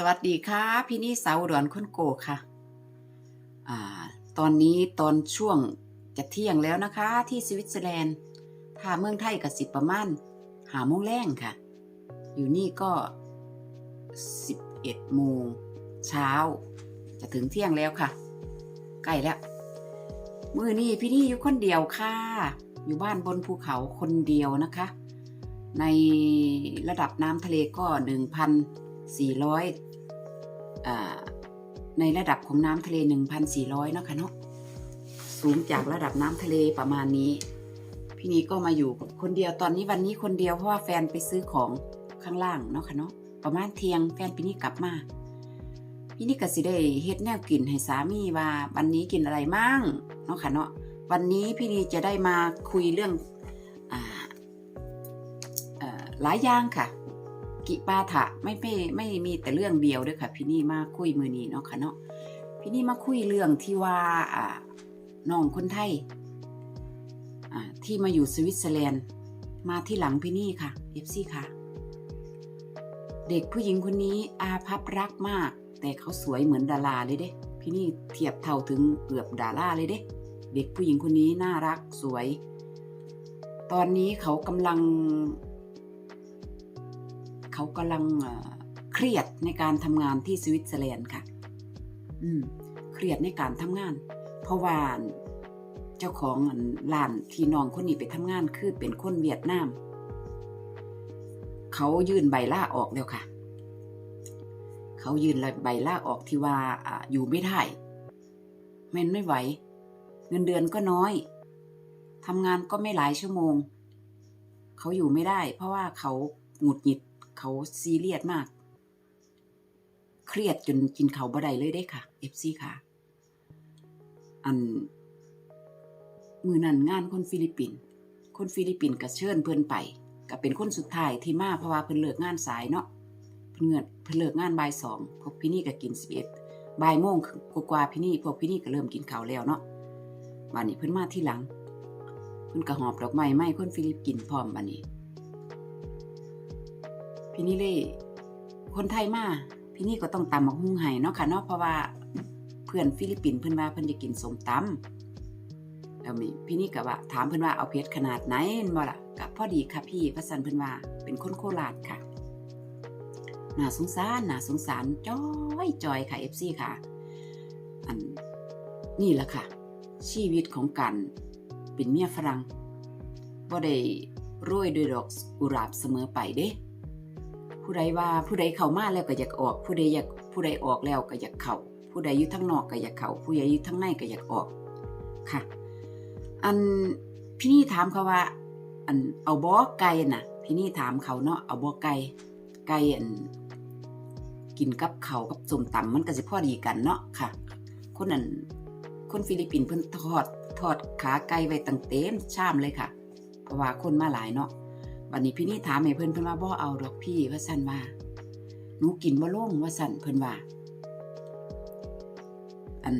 สวัสดีค่ะ พี่นี่สาวดวนคุนโกค่ะอตอนนี้ตอนช่วงจะเที่ยงแล้วนะคะ ที่สวิตเซอร์แลนด์ถ้าเมืองไทยกับสิบประมาณหาโมงแรงค่ะ อยู่นี่ก็สิบเอ็ดโมงเช้า จะถึงเที่ยงแล้วค่ะ ใกล้แล้วมือนี่พี่นี่อยู่คนเดียวค่ะ อยู่บ้านบนภูเขาคนเดียวนะคะ ในระดับน้ำทะเลก็หนึ่งพัน 400 ในระดับของน้ำทะเล 1,400นาะคะเนาะสูงจากระดับน้ำทะเลประมาณนี้ พี่นีก็มาอยู่คนเดียวตอนนี้วันนี้คนเดียวเพราะว่าแฟนไปซื้อของข้างล่างเนาะค่ะเนาะประมาณเทียงแฟนพี่นี่กลับมาพี่นี่ก็สิได้เฮ็ดแนวกินให้สามีว่าวันนี้กินอะไรมั่งเนาะค่ะเนาะวันนี้พี่นี่จะได้มาคุยเรื่องหลายอย่างค่ะ กิปาถะไม่ไม่ไม่มีแต่เรื่องเดียวด้วยค่ะ พี่นี่มาคุยมือนี้เนาะค่ะเนาะพี่นี่มาคุยเรื่องที่ว่าอ่าน้องคนไทยอ่าที่มาอยู่สวิตเซอร์แลนด์มาที่หลังพี่นี่ค่ะเอฟซี่ค่ะ เด็กผู้หญิงคนนี้อาภัพรักมาก แต่เขาสวยเหมือนดาราเลยเด้พี่นี่เทียบเท่าถึงเกือบดาราเลยเด้เด็กผู้หญิงคนนี้น่ารักสวย ตอนนี้เขากำลัง เขากำลังเครียดในการทำงานที่สวิตเซอร์แลนด์ค่ะ อืม เครียดในการทำงาน เพราะว่าเจ้าของร้านที่น้องคนนี้ไปทำงานคือเป็นคนเวียดนาม เขายื่นใบลาออกแล้วค่ะ เขายื่นใบลาออกที่ว่าออยู่ไม่ได้แม่นไม่ไหว เงินเดือนก็น้อยทำงานก็ไม่หลายชั่วโมง เขาอยู่ไม่ได้ เพราะว่าเขาหงุดหงิด เขาซีเรียสมาก เครียดจนกินเขาบ่ได้เลยได้ค่ะเอฟซีค่ะ อัน มือนั่นงานคนฟิลิปปินส์คนฟิลิปปินส์ก็เชิญเพิ่นไปก็เป็นคนสุดท้ายที่มาเพราะว่าเพิ่นเลิกงานสายเนาะเพิ่นเงินเพิ่นเลิกงานบ่ายสองพวกพี่นี่ก็กินสิบเอ็ดบ่ายโมงกว่าพี่นี่พวกพี่นี่ก็เริ่มกินข้าวแล้วเนาะบัดนี้เพิ่นมาที่หลังเพิ่นก็หอบดอกไม้ไม้คนฟิลิปปินส์พร้อมบัดนี้ พี่นี่เล่คนไทยมาพี่นี่ก็ต้องตำบักหุ่งให้เนาะค่ะเนาะเพราะว่าเพื่อนฟิลิปปินส์เพิ่อนว่าเพิ่อนจะกินสมตำแล้วมีพี่นี่ก็ว่า ถามเพิ่อนว่าเอาเผ็ดขนาดไหนบ่ล่ะก็พอดีค่ะพี่พระสันเพิ่อนว่าเป็นคนโคราชค่ะน่าสงสารน่าสงสารจอยจอยค่ะ FC ค่ะ อันนี่แหละค่ะ ชีวิตของการเป็นเมียฝรั่งบ่ได้โรยด้วยดอกกุหลาบเสมอไปเด้ ผู้ใดว่าผู้ใดเข้ามาแล้วก็อยากออก ผู้ใดอยากผู้ใดออกแล้วก็อยากเข้าผู้ใดอยู่ทั้งนอกก็อยากเข้าผู้ใดอยู่ทั้งในก็อยากออกค่ะ อันพี่นี่ถามเขาว่า อันเอาบ่ไก่น่ะ พี่นี่ถามเขาเนาะเอาบ่ไก่ไก่อันกินกับเขากับส้มตำมันก็สิพอดีกันเนาะค่ะ คนนั้นคนฟิลิปปินส์เพิ่นทอดทอดขาไก่ไว้ตั้งเต็มชามเลยค่ะ เพราะว่าคนมาหลายเนาะ วันนี้พี่นี่ถามให้เพิ่นเพิ่นว่าบ่เอาดอกพี่ว่าซั่นว่าหนูกินบ่ลงว่าซั่นเพิ่นว่า อัน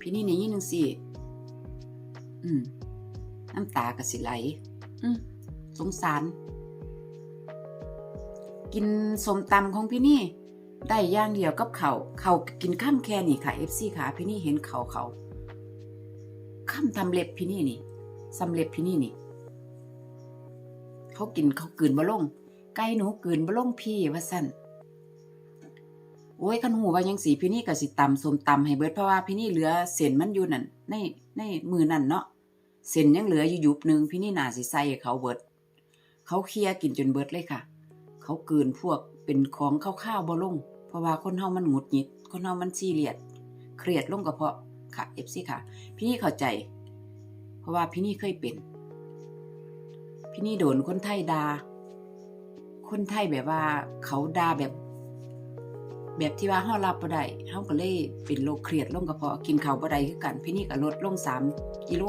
พี่นี่นี่ยินจังซี่อืมน้ำตาก็สิไหล อืมสงสาร กินสมตำของพี่นี่ ได้ย่างเดียวกับเขาเขากินข้ามแค่นี่ค่ะ FC ค่ะ พี่นี่เห็นเขาเขาข้ามทำเล็บพี่นี่นี่สำเร็จพี่นี่นี่ เขากินเขากืนบ่ลง ไก่หนูกืนบ่ลงพี่ว่าสั่นโอ้ยคันหูว่ายังสีพี่นี่ก็สิตำสมตำให้เบิดเพราะว่าพี่นี่เหลือเส้นมันอยู่นั่นในในมือนั่นเนาะเส้นยังเหลืออยู่ยุบหนึ่งพี่นี่หนาสิใส่เขาเบิด เขาเคลียกินจนเบิดเลยค่ะ เขากืนพวกเป็นของข้าวๆบ่ลง เพราะว่าคนเฮามันหงุดหงิด คนเฮามันซีเรียสเครียดลงกระเพาะค่ะ FC ค่ะ พี่นี่เข้าใจ เพราะว่าพี่นี่เคยเป็น พี่นี่โดนคนไทยดา่าคนไทยแบบว่า เขาด่าแบบ แบบที่ว่าเฮารับบ่ได้เฮาก็เลยเป็นโรคเครียดลงกระเพาะกินข้าวบ่ได้คือกัน พี่นี่ก็ลดลง3กิโล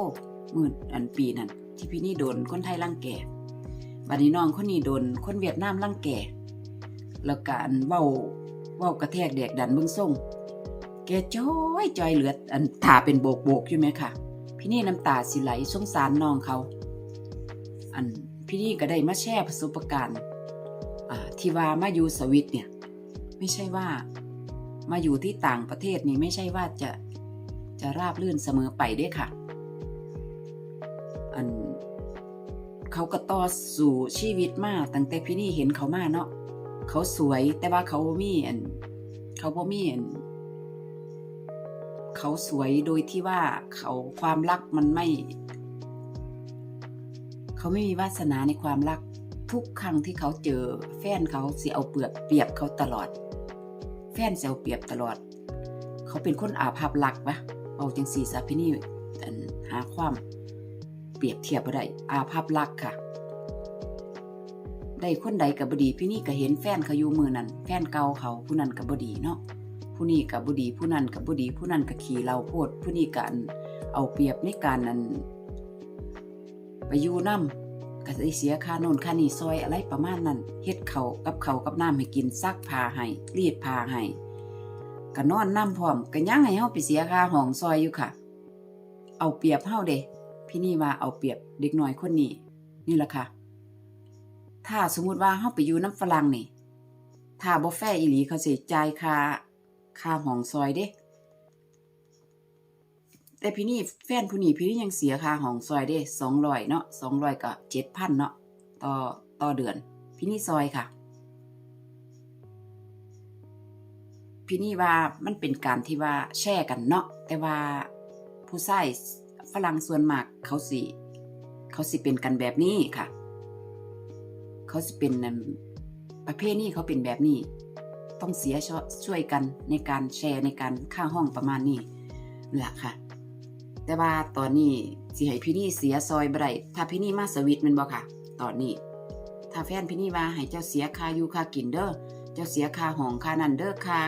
มื้ออันปีนั้นที่พี่นี่โดนคนไทยรังแกบัดนี้น้องคนนี้โดนคนเวียดนามรังแกแล้วก็อันเว้าเว้ากระแทกแดกดันเบิ่งส่งแกจ้อยจอยเหลือดอันตาเป็นโบกโบกอยู่ไหมค่ะ พี่นี่น้ำตาสิไหลสงสารน้องเขา อันพี่นี่ก็ได้มาแชร์ประสบการณ์ที่ว่ามาอยู่สวิตเนี่ย ไม่ใช่ว่ามาอยู่ที่ต่างประเทศนี่ไม่ใช่ว่าจะจะราบรื่นเสมอไปด้ค่ะ อันเขาก็ต่อสู่ชีวิตมาตั้งแต่พี่นี่เห็นเขามาเนาะเขาสวยแต่ว่าเขาบ่มีอันเขาบ่มีอันเขาสวยโดยที่ว่าเขาความรักมันไม่ เขาไม่มีวาสนาในความรัก ทุกครั้งที่เขาเจอ แฟนเขาเสิเอาเปรียบเปรียบเขาตลอด แฟนเสิเอาเปรียบตลอด เขาเป็นคนอาภัพรักปะเอาจังสีซะพี่นี่หาความเปรียบเทียบบ่ได้อาภัพรักค่ะ ได้คนใดกับบดีพี่นี่ก็เห็นแฟนเขาอยู่มือนั้นแฟนเก่าเขาผู้นั้นกับบดีเนาะผู้นี้กับบดีผู้นั้นกับบดีผู้นั้นก็ขี่เราโพดผู้นี้กันเอาเปรียบในการนั้น ไปอยู่น้ำก็ได้เสียค่าโน่นค่านี่ซอยอะไรประมาณนั้นเฮ็ดเขากับเขากับน้ำให้กินซักผ้าให้รีดผ้าให้ก็นอนน้ำพร้อมก็ยังให้เฮาไปเสียค่าห้องซอยอยู่ค่ะ เอาเปรียบเฮาเด้พี่นี่ว่าเอาเปรียบเด็กน้อยคนนี้นี่แหละค่ะ ถ้าสมมุติว่าเฮาไปอยู่น้ำฝรั่งนี่ถ้าบ่แฟอีหลีเขาสิจ่ายค่าค่าห้องซอยเด้ แต่พี่นี่แฟนผู้นี้พี่นี่ยังเสียค่าห้องซอยเด้200เนาะ200ก็7,000เนาะต่อต่อเดือน พี่นี่ซอยค่ะ พี่นี่ว่ามันเป็นการที่ว่าแชร์กันเนาะแต่ว่าผู้ชายฝรั่งส่วนมากเขาสิเขาสิเป็นกันแบบนี้ค่ะ เขาสิเป็นประเภทนี้เขาเป็นแบบนี้ต้องเสียช่วยช่วยกันในการแชร์ในการค่าห้องประมาณนี้แหละค่ะ แต่ว่าตอนนี้สิให้พี่นี่เสียซอยบ่ได้ถ้าพี่นี่มาสวิตมันบ่ค่ะ ตอนนี้ ถ้าแฟนพี่นี่ว่าให้เจ้าเสียค่าอยู่ค่ากินเด้อเจ้าเสียค่าห้องค่านั่นเด้อค่า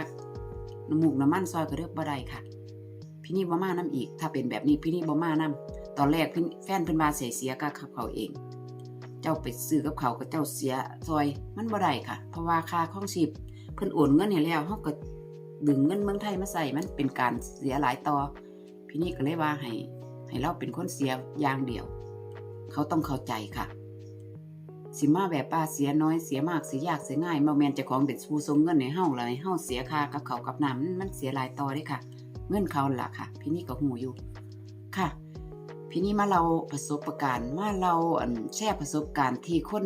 น้ำมูกน้ำมันซอยก็เด้อบ่ได้ค่ะ พี่นี่บ่มานํอีก ถ้าเป็นแบบนี้พี่นี่บ่มานํตอนแรกพี่แฟนเพิ่นว่าเสียเสียกับเขาเอง เจ้าไปซื้อกับเขาก็เจ้าเสียซอยมันบ่ได้ค่ะ เพราะว่าค่าของชีพเพิ่นโอนเงินให้แล้วเฮาก็ดึงเงินเมืองไทยมาใส่มันเป็นการเสียหลายต่อ พี่นี่ก็เลยว่าให้ให้เราเป็นคนเสียอย่างเดียว เขาต้องเข้าใจค่ะ สิมาแบบป้าเสียน้อยเสียมากเสียยากเสียง่ายมาแมนเจะของเป็นผู้ทรงเงินในเฮ้าเลยเฮ้าเสียค่ากับเขากับน้ำมันมันเสียหลายต่อเด้ค่ะ เงินเขาล่ะค่ะ พี่นี่ก็หูอยู่ค่ะพี่นี่มาเราประสบการณ์มาเราแชร์ประสบการณ์ที่คน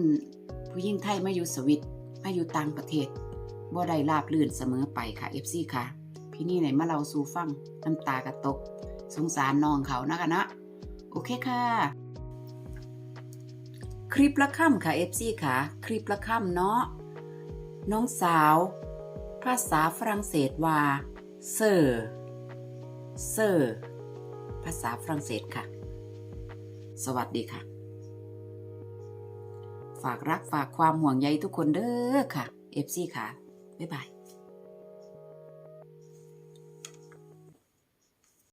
ผู้ยิ่งไทยมาอยู่สวิตมาอยู่ต่างประเทศบ่ได้ราบลื่นเสมอไปค่ะ FC ค่ะ พี่นี่ไหนมาเราสู่ฟังน้ำตากระตก สงสารน้องเขานะคะนะโอเคค่ะ คลิปละค่ำค่ะ FC ค่ะ คลิปละค่ำเนาะน้องสาว ภาษาฝรั่งเศสว่าเซอร์เซอร์ภาษาฝรั่งเศสค่ะ สวัสดีค่ะ ฝากรักฝากความห่วงใยทุกคนเด้อค่ะ FC ค่ะ บ๊ายบาย